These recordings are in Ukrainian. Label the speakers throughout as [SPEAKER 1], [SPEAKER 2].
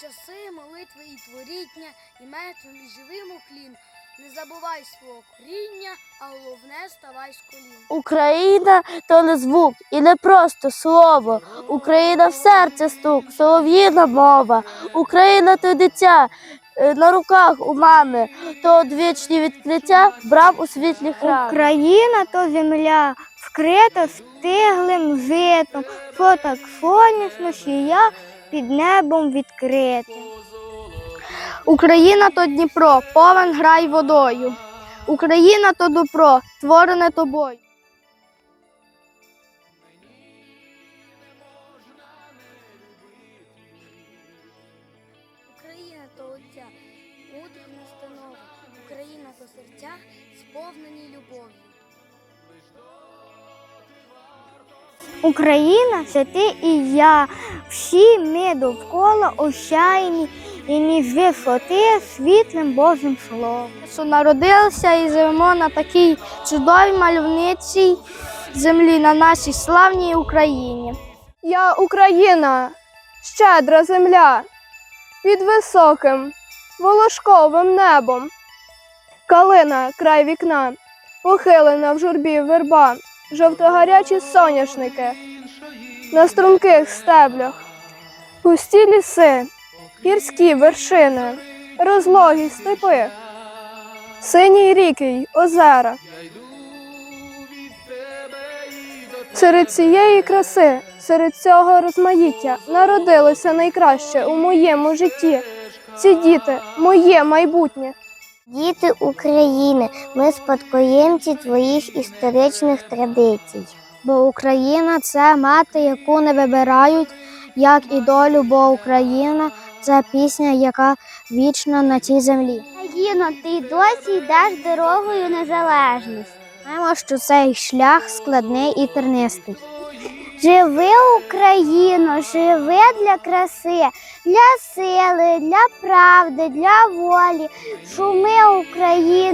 [SPEAKER 1] часи молитви і творіння, і мертвим і живим уклін. Не забувай свого коріння, а головне ставай з колін.
[SPEAKER 2] Україна то не звук і не просто слово. Україна в серце стук, солов'їна мова. Україна то дитя е, на руках у мами, то одвічні відкриття брав у світлі храм.
[SPEAKER 3] Україна то земля, вкрита стиглим житом, що так сонячно сія під небом відкрите.
[SPEAKER 2] Україна то Дніпро, повен грай водою. Україна то добро, творене тобою.
[SPEAKER 1] Україна то отця, мудрих настанов, Україна то серця, сповнені любов'ю.
[SPEAKER 3] Україна це ти і я, всі ми довкола осяяні і ніж висоти світлим Божим словом.
[SPEAKER 2] що народилися і живемо на такій чудовій мальовничій землі, на нашій славній Україні.
[SPEAKER 4] Я Україна, щедра земля, під високим волошковим небом. Калина край вікна, похилена в журбі верба, жовтогарячі соняшники на струнких стеблях, густі ліси, гірські вершини, розлогі степи, сині ріки й озера. Серед цієї краси, серед цього розмаїття народилося найкраще у моєму житті. Ці діти моє майбутнє.
[SPEAKER 3] Діти України, ми спадкоємці твоїх історичних традицій. Бо Україна це мати, яку не вибирають, як і долю, бо Україна це пісня, яка вічна на цій землі. Україно, ти досі йдеш дорогою незалежності. Знаємо, що цей шлях складний і тернистий. Живи Україно, живи для краси, для сили, для правди, для волі. Шуми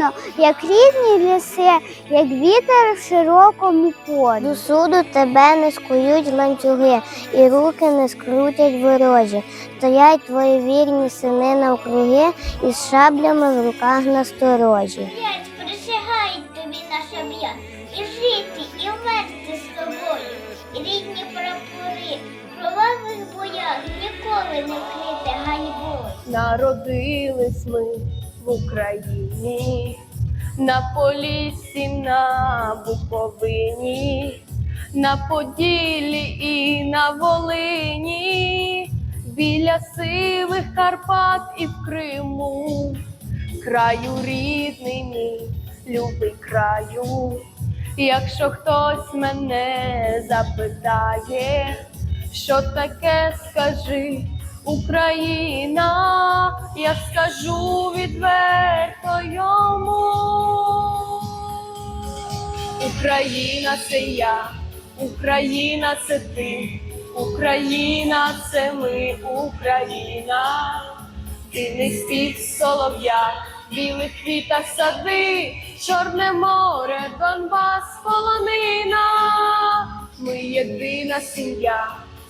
[SPEAKER 3] Україно, як рідні ліси, як вітер в широкому полі. До суду тебе не скують ланцюги, і руки не скрутять ворожі. Стоять твої вірні сини навкруги, із шаблями в руках насторожі.
[SPEAKER 5] Присягають тобі наш об'ян і жити, і вмерти з тобою. І рідні прапори в кровавих боях ніколи не вкрити ганьбою.
[SPEAKER 4] Народились ми в Україні, на Поліссі, на Буковині, на Поділлі і на Волині, біля сивих Карпат і в Криму, краю рідний мій, любий краю. Якщо хтось мене запитає, що таке скажи, Україна, я скажу відверто йому. Україна це я, Україна це ти, Україна це ми, Україна, Дивний спів солов'я, білих квітах сади, Чорне море, Донбас, полонина. Ми єдина сім'я,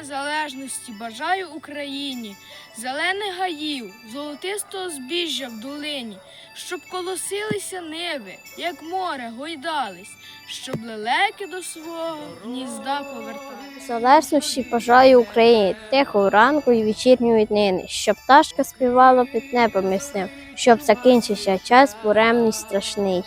[SPEAKER 6] Незалежності бажаю Україні, зелених гаїв, золотистого збіжжя в долині, щоб колосилися ниви, як море гойдались, щоб лелеки до свого гнізда повертались.
[SPEAKER 2] Залежності бажаю Україні, тихого ранку і вечірньої днини, щоб пташка співала під небом ясним, щоб закінчився час буремний страшний.